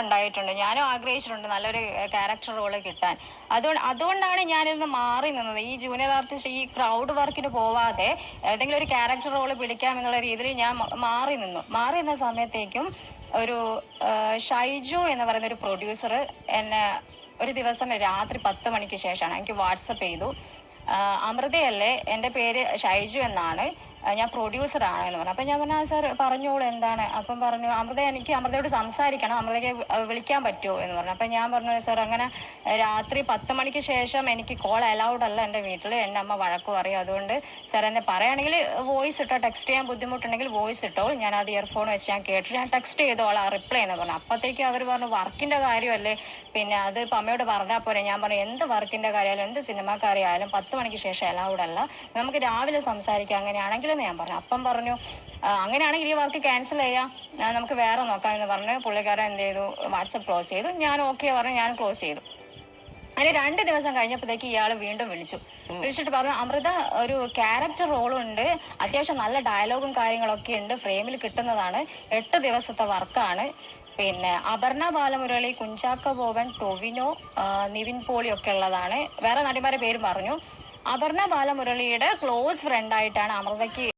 ഉണ്ടായിട്ടുണ്ട്. ഞാനും ആഗ്രഹിച്ചിട്ടുണ്ട് നല്ലൊരു ക്യാരക്ടർ റോൾ കിട്ടാൻ. അതുകൊണ്ട് അതുകൊണ്ടാണ് ഞാനിന്ന് മാറി നിന്നത്. ഈ ജൂനിയർ ആർട്ടിസ്റ്റ് ഈ ക്രൗഡ് വർക്കിന് പോവാതെ ഏതെങ്കിലും ഒരു ക്യാരക്ടർ റോൾ പിടിക്കാം എന്നുള്ള രീതിയിൽ ഞാൻ മാറി നിന്നു. മാറി നിന്ന സമയത്തേക്കും ഒരു ഷൈജു എന്ന് പറയുന്ന ഒരു പ്രൊഡ്യൂസർ എന്നെ ഒരു ദിവസം രാത്രി പത്ത് മണിക്ക് ശേഷമാണ് എനിക്ക് വാട്സപ്പ് ചെയ്തു. അമൃതയല്ലേ? എന്റെ പേര് ഷൈജു എന്നാണ്. ഞാൻ പ്രൊഡ്യൂസറാണ് എന്ന് പറഞ്ഞു. അപ്പം ഞാൻ പറഞ്ഞു സാർ പറഞ്ഞോളൂ എന്താണ്. അപ്പം പറഞ്ഞു അമൃത എനിക്ക് അമൃതയോട് സംസാരിക്കണം അമൃതയ്ക്ക് വിളിക്കാൻ പറ്റുമോ എന്ന് പറഞ്ഞു. അപ്പം ഞാൻ പറഞ്ഞു സാർ അങ്ങനെ രാത്രി പത്ത് മണിക്ക് ശേഷം എനിക്ക് കോൾ അലൗഡ് അല്ല എന്റെ വീട്ടിൽ എന്റെ അമ്മ വഴക്ക് പറയും. അതുകൊണ്ട് സാർ എന്നെ പറയുകയാണെങ്കിൽ വോയിസ് ഇട്ടോ ടെക്സ്റ്റ് ചെയ്യാൻ ബുദ്ധിമുട്ടുണ്ടെങ്കിൽ വോയിസ് ഇട്ടോ. ഞാൻ അത് ഇയർഫോൺ വെച്ച് ഞാൻ കേട്ടിട്ട് ഞാൻ ടെക്സ്റ്റ് ചെയ്തോളാം റിപ്ലൈ എന്ന് പറഞ്ഞു. അപ്പോഴത്തേക്ക് അവർ പറഞ്ഞു വർക്കിന്റെ കാര്യമല്ലേ? പിന്നെ അത് അമ്മയോട് പറഞ്ഞാൽ പോരെ. ഞാൻ പറഞ്ഞു എന്ത് വർക്കിന്റെ കാര്യമായാലും എന്ത് സിനിമാക്കാരെയായാലും പത്ത് മണിക്ക് ശേഷം അലൗഡ് അല്ല. നമുക്ക് രാവിലെ സംസാരിക്കാം. അങ്ങനെയാണെങ്കിലെന്ന് ഞാൻ പറഞ്ഞു. അപ്പം പറഞ്ഞു അങ്ങനെയാണെങ്കിൽ ഈ വർക്ക് ക്യാൻസൽ ചെയ്യാം. നമുക്ക് വേറെ നോക്കാം എന്ന് പറഞ്ഞു പുള്ളിക്കാരൻ എന്ത് ചെയ്തു? വാട്സപ്പ് ക്ലോസ് ചെയ്തു. ഞാൻ ഓക്കെ പറഞ്ഞു ഞാൻ ക്ലോസ് ചെയ്തു. അതിന് രണ്ട് ദിവസം കഴിഞ്ഞപ്പോഴത്തേക്ക് ഇയാൾ വീണ്ടും വിളിച്ചു. വിളിച്ചിട്ട് പറഞ്ഞു അമൃത ഒരു ക്യാരക്ടർ റോളും ഉണ്ട്. അത്യാവശ്യം നല്ല ഡയലോഗും കാര്യങ്ങളൊക്കെ ഉണ്ട്. ഫ്രെയിമിൽ കിട്ടുന്നതാണ്. എട്ട് ദിവസത്തെ വർക്കാണ് പിന്നെ അപർണ ബാലമുരളി കുഞ്ചാക്ക ബോബൻ ടൊവിനോ നിവിൻ പോളി ഒക്കെ ഉള്ളതാണ്. വേറെ നടിമാരെ പേര് പറഞ്ഞു. അപർണ ബാലമുരളിയുടെ ക്ലോസ് ഫ്രണ്ട് ആയിട്ടാണ് അമൃതയ്ക്ക്